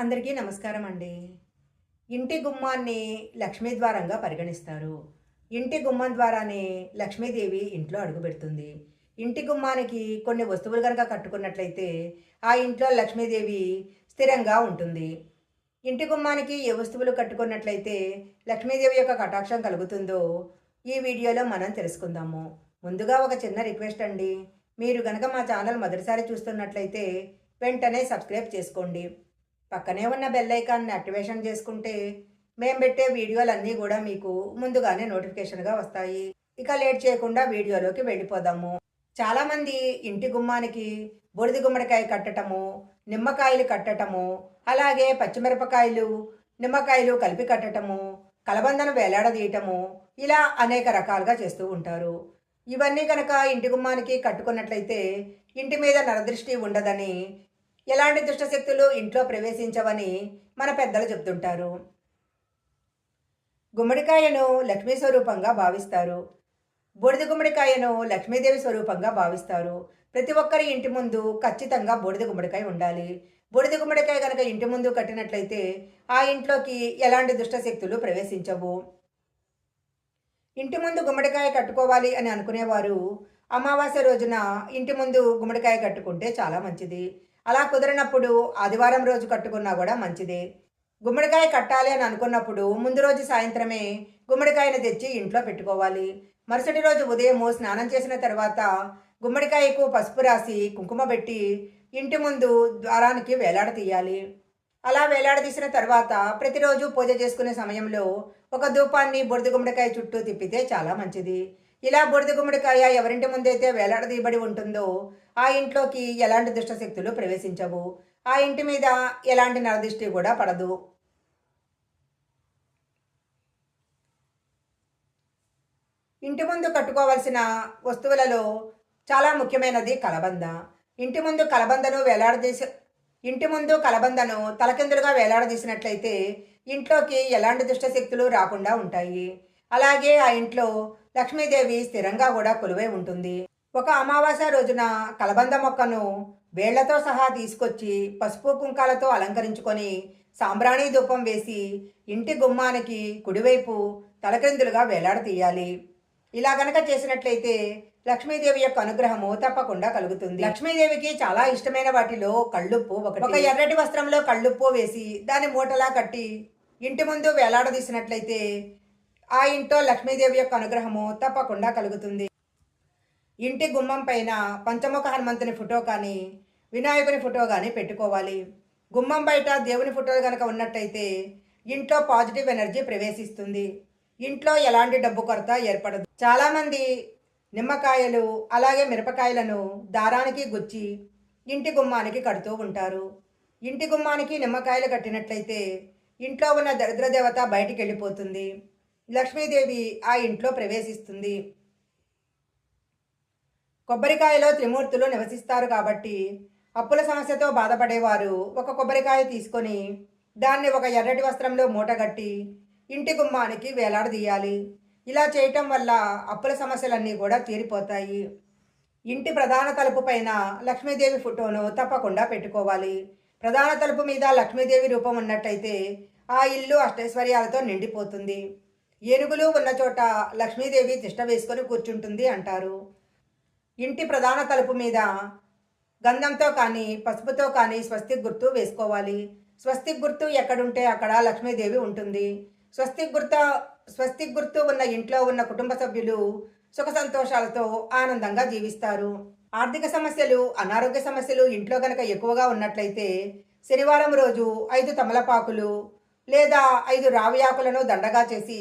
అందరికీ నమస్కారం అండి ఇంటి గుమ్మాన్ని లక్ష్మీ ద్వారంగా పరిగణిస్తారు. ఇంటి గుమ్మం ద్వారానే లక్ష్మీదేవి ఇంట్లో అడుగుపెడుతుంది. ఇంటి గుమ్మానికి కొన్ని వస్తువులు కనుక కట్టుకున్నట్లయితే ఆ ఇంట్లో లక్ష్మీదేవి స్థిరంగా ఉంటుంది. ఇంటి గుమ్మానికి ఏ వస్తువులు కట్టుకున్నట్లయితే లక్ష్మీదేవి యొక్క కటాక్షం కలుగుతుందో ఈ వీడియోలో మనం తెలుసుకుందాము. ముందుగా ఒక చిన్న రిక్వెస్ట్ అండి. మీరు గనక మా ఛానల్ మొదటిసారి చూస్తున్నట్లయితే వెంటనే సబ్స్క్రైబ్ చేసుకోండి. పక్కనే ఉన్న బెల్ ఐకాన్ని యాక్టివేషన్ చేసుకుంటే మేము పెట్టే వీడియోలన్నీ కూడా మీకు ముందుగానే నోటిఫికేషన్గా వస్తాయి. ఇక లేట్ చేయకుండా వీడియోలోకి వెళ్ళిపోదాము. చాలామంది ఇంటి గుమ్మానికి బూడిద గుమ్మడికాయ కట్టటము నిమ్మకాయలు కట్టటము అలాగే పచ్చిమిరపకాయలు నిమ్మకాయలు కలిపి కట్టటము కలబందను వేలాడదీయటము ఇలా అనేక రకాలుగా చేస్తూ ఉంటారు. ఇవన్నీ కనుక ఇంటి గుమ్మానికి కట్టుకున్నట్లయితే ఇంటి మీద నరదృష్టి ఉండదని ఎలాంటి దుష్టశక్తులు ఇంట్లో ప్రవేశించవని మన పెద్దలు చెప్తుంటారు. గుమ్మడికాయను లక్ష్మీ స్వరూపంగా భావిస్తారు. బూడిద గుమ్మడికాయను లక్ష్మీదేవి స్వరూపంగా భావిస్తారు. ప్రతి ఒక్కరి ఇంటి ముందు ఖచ్చితంగా బూడిద గుమ్మడికాయ ఉండాలి. బూడిద గుమ్మడికాయ కనుక ఇంటి ముందు కట్టినట్లయితే ఆ ఇంట్లోకి ఎలాంటి దుష్టశక్తులు ప్రవేశించవు. ఇంటి ముందు గుమ్మడికాయ కట్టుకోవాలి అని అనుకునేవారు అమావాస్య రోజున ఇంటి ముందు గుమ్మడికాయ కట్టుకుంటే చాలా మంచిది. అలా కుదిరినప్పుడు ఆదివారం రోజు కట్టుకున్నా కూడా మంచిది. గుమ్మడికాయ కట్టాలి అని అనుకున్నప్పుడు ముందు రోజు సాయంత్రమే గుమ్మడికాయను తెచ్చి ఇంట్లో పెట్టుకోవాలి. మరుసటి రోజు ఉదయము స్నానం చేసిన తర్వాత గుమ్మడికాయకు పసుపు రాసి కుంకుమ పెట్టి ఇంటి ముందు ద్వారానికి వేలాడ తీయాలి. అలా వేలాడదీసిన తర్వాత ప్రతిరోజు పూజ చేసుకునే సమయంలో ఒక ధూపాన్ని బురద గుమ్మడికాయ చుట్టూ తిప్పితే చాలా మంచిది. ఇలా బురద గుమ్మడికాయ ఎవరింటి ముందైతే వేలాడదీయబడి ఉంటుందో ఆ ఇంట్లోకి ఎలాంటి దుష్టశక్తులు ప్రవేశించవు. ఆ ఇంటి మీద ఎలాంటి నరదృష్టి కూడా పడదు. ఇంటి ముందు కట్టుకోవాల్సిన వస్తువులలో చాలా ముఖ్యమైనది కలబంద. ఇంటి ముందు కలబందను వేలాడదీసి ఇంటి ముందు కలబందను తలకిందులుగా వేలాడదీసినట్లయితే ఇంట్లోకి ఎలాంటి దుష్టశక్తులు రాకుండా ఉంటాయి. అలాగే ఆ ఇంట్లో లక్ష్మీదేవి స్థిరంగా కూడా కొలువై ఉంటుంది. ఒక అమావాస్య రోజున కలబంద మొక్కను వేళ్ళతో సహా తీసుకొచ్చి పసుపు కుంకాలతో అలంకరించుకొని సాంబ్రాణి ధూపం వేసి ఇంటి గుమ్మానికి కుడివైపు తలకిందులుగా వేలాడతీయాలి ఇలా గనక చేసినట్లయితే లక్ష్మీదేవి యొక్క అనుగ్రహము తప్పకుండా కలుగుతుంది. లక్ష్మీదేవికి చాలా ఇష్టమైన వాటిలో కళ్ళుప్పు ఒకటి. ఒక ఎర్రటి వస్త్రంలో కళ్ళుప్పు వేసి దాని మూటలా కట్టి ఇంటి ముందు వేలాడదీసినట్లయితే ఆ ఇంట్లో లక్ష్మీదేవి యొక్క అనుగ్రహము తప్పకుండా కలుగుతుంది. ఇంటి గుమ్మం పైన పంచముఖ హనుమంతుని ఫోటో కానీ వినాయకుని ఫోటో కానీ పెట్టుకోవాలి. గుమ్మం బయట దేవుని ఫోటోలు కనుక ఉన్నట్టయితే ఇంట్లో పాజిటివ్ ఎనర్జీ ప్రవేశిస్తుంది. ఇంట్లో ఎలాంటి డబ్బు కొరత ఏర్పడదు. చాలామంది నిమ్మకాయలు అలాగే మిరపకాయలను దారానికి గుచ్చి ఇంటి గుమ్మానికి కడుతూ ఉంటారు. ఇంటి గుమ్మానికి నిమ్మకాయలు కట్టినట్లయితే ఇంట్లో ఉన్న దరిద్ర దేవత బయటికి వెళ్ళిపోతుంది. లక్ష్మీదేవి ఆ ఇంట్లో ప్రవేశిస్తుంది. కొబ్బరికాయలో త్రిమూర్తులు నివసిస్తారు కాబట్టి అప్పుల సమస్యతో బాధపడేవారు ఒక కొబ్బరికాయ తీసుకొని దాన్ని ఒక ఎర్రటి వస్త్రంలో మూటగట్టి ఇంటి గుమ్మానికి వేలాడదీయాలి. ఇలా చేయటం వల్ల అప్పుల సమస్యలన్నీ కూడా తీరిపోతాయి. ఇంటి ప్రధాన తలుపు పైన లక్ష్మీదేవి ఫోటోను తప్పకుండా పెట్టుకోవాలి. ప్రధాన తలుపు మీద లక్ష్మీదేవి రూపం ఉన్నట్టయితే ఆ ఇల్లు అష్టైశ్వర్యాలతో నిండిపోతుంది. ఏనుగులు ఉన్న చోట లక్ష్మీదేవి తిష్ట వేసుకొని కూర్చుంటుంది అంటారు. ఇంటి ప్రధాన తలుపు మీద గంధంతో కానీ పసుపుతో కానీ స్వస్తిక్ గుర్తు వేసుకోవాలి. స్వస్తిక్ గుర్తు ఎక్కడుంటే అక్కడ లక్ష్మీదేవి ఉంటుంది. స్వస్తిక్ గుర్త స్వస్తిక్ గుర్తు ఉన్న ఇంట్లో ఉన్న కుటుంబ సభ్యులు సుఖ సంతోషాలతో ఆనందంగా జీవిస్తారు. ఆర్థిక సమస్యలు అనారోగ్య సమస్యలు ఇంట్లో కనుక ఎక్కువగా ఉన్నట్లయితే శనివారం రోజు ఐదు తమలపాకులు లేదా ఐదు రావి ఆకులను దండగా చేసి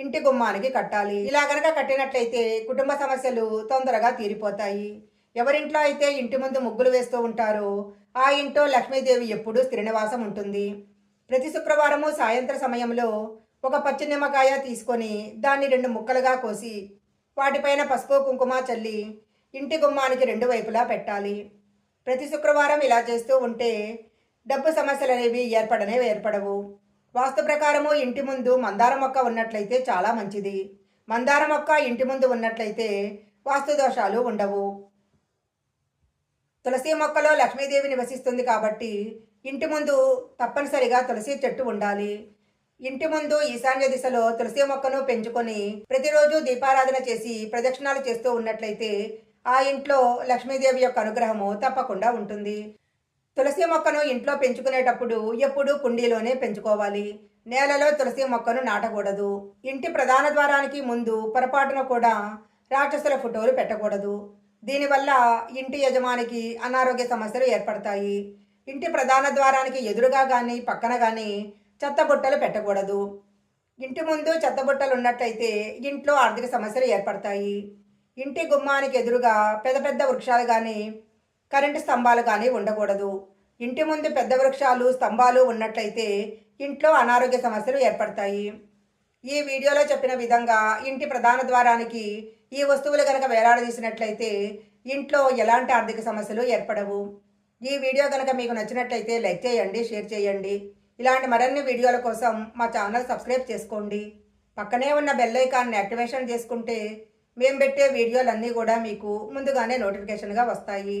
ఇంటి గుమ్మానికి కట్టాలి. ఇలా గనక కట్టినట్లయితే కుటుంబ సమస్యలు తొందరగా తీరిపోతాయి. ఎవరింట్లో అయితే ఇంటి ముందు ముగ్గులు వేస్తూ ఉంటారో ఆ ఇంట్లో లక్ష్మీదేవి ఎప్పుడూ స్థిరనివాసం ఉంటుంది. ప్రతి శుక్రవారము సాయంత్ర సమయంలో ఒక పచ్చి నిమ్మకాయ తీసుకొని దాన్ని రెండు ముక్కలుగా కోసి వాటిపైన పసుపు కుంకుమ చల్లి ఇంటి గుమ్మానికి రెండు వైపులా పెట్టాలి. ప్రతి శుక్రవారం ఇలా చేస్తూ ఉంటే డబ్బు సమస్యలు అనేవి ఏర్పడనే ఏర్పడవు. వాస్తు ప్రకారము ఇంటి ముందు మందార మొక్క ఉన్నట్లయితే చాలా మంచిది. మందార మొక్క ఇంటి ముందు ఉన్నట్లయితే వాస్తు దోషాలు ఉండవు. తులసి మొక్కలో లక్ష్మీదేవి నివసిస్తుంది కాబట్టి ఇంటి ముందు తప్పనిసరిగా తులసి చెట్టు ఉండాలి. ఇంటి ముందు ఈశాన్య దిశలో తులసి మొక్కను పెంచుకొని ప్రతిరోజు దీపారాధన చేసి ప్రదక్షిణాలు చేస్తూ ఉన్నట్లయితే ఆ ఇంట్లో లక్ష్మీదేవి యొక్క అనుగ్రహము తప్పకుండా ఉంటుంది. తులసి మొక్కను ఇంట్లో పెంచుకునేటప్పుడు ఎప్పుడూ కుండీలోనే పెంచుకోవాలి. నేలలో తులసి మొక్కను నాటకూడదు. ఇంటి ప్రధాన ద్వారానికి ముందు పొరపాటున కూడా రాక్షసుల ఫోటోలు పెట్టకూడదు. దీనివల్ల ఇంటి యజమానికి అనారోగ్య సమస్యలు ఏర్పడతాయి. ఇంటి ప్రధాన ద్వారానికి ఎదురుగా కానీ పక్కన కానీ చెత్తబుట్టలు పెట్టకూడదు. ఇంటి ముందు చెత్తబుట్టలు ఉన్నట్టయితే ఇంట్లో ఆర్థిక సమస్యలు ఏర్పడతాయి. ఇంటి గుమ్మానికి ఎదురుగా పెద్ద పెద్ద వృక్షాలు కానీ కరెంటు స్తంభాలు కానీ ఉండకూడదు. ఇంటి ముందు పెద్ద వృక్షాలు స్తంభాలు ఉన్నట్లయితే ఇంట్లో అనారోగ్య సమస్యలు ఏర్పడతాయి. ఈ వీడియోలో చెప్పిన విధంగా ఇంటి ప్రధాన ద్వారానికి ఈ వస్తువులు కనుక వేలాడదీసినట్లయితే ఇంట్లో ఎలాంటి ఆర్థిక సమస్యలు ఏర్పడవు. ఈ వీడియో కనుక మీకు నచ్చినట్లయితే లైక్ చేయండి షేర్ చేయండి. ఇలాంటి మరిన్ని వీడియోల కోసం మా ఛానల్ సబ్స్క్రైబ్ చేసుకోండి. పక్కనే ఉన్న బెల్ ఐకాన్ని యాక్టివేషన్ చేసుకుంటే మేము పెట్టే వీడియోలన్నీ కూడా మీకు ముందుగానే నోటిఫికేషన్గా వస్తాయి.